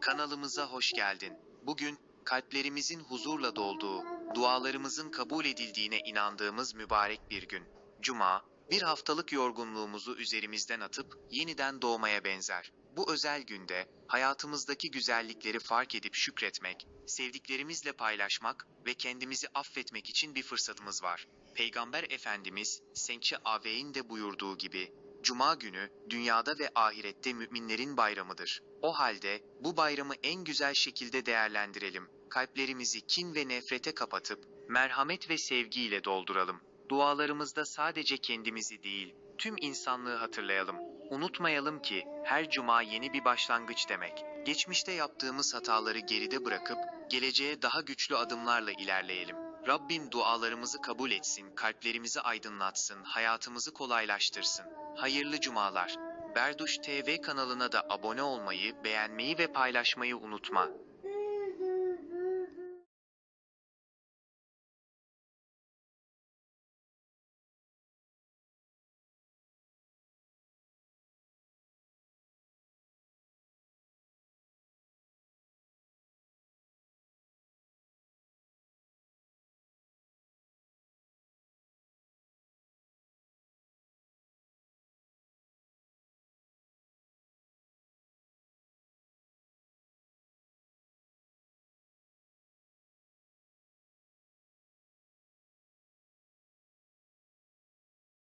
Kanalımıza hoş geldin. Bugün kalplerimizin huzurla dolduğu, dualarımızın kabul edildiğine inandığımız mübarek bir gün. Cuma, bir haftalık yorgunluğumuzu üzerimizden atıp yeniden doğmaya benzer. Bu özel günde hayatımızdaki güzellikleri fark edip şükretmek, sevdiklerimizle paylaşmak ve kendimizi affetmek için bir fırsatımız var. Peygamber Efendimiz Senkçe Aveyn de buyurduğu gibi Cuma günü dünyada ve ahirette müminlerin bayramıdır. O halde bu bayramı en güzel şekilde değerlendirelim. Kalplerimizi kin ve nefrete kapatıp merhamet ve sevgiyle dolduralım. Dualarımızda sadece kendimizi değil, tüm insanlığı hatırlayalım. Unutmayalım ki her cuma yeni bir başlangıç demek. Geçmişte yaptığımız hataları geride bırakıp geleceğe daha güçlü adımlarla ilerleyelim. Rabbim dualarımızı kabul etsin, kalplerimizi aydınlatsın, hayatımızı kolaylaştırsın. Hayırlı cumalar. Berduş TV kanalına da abone olmayı, beğenmeyi ve paylaşmayı unutma.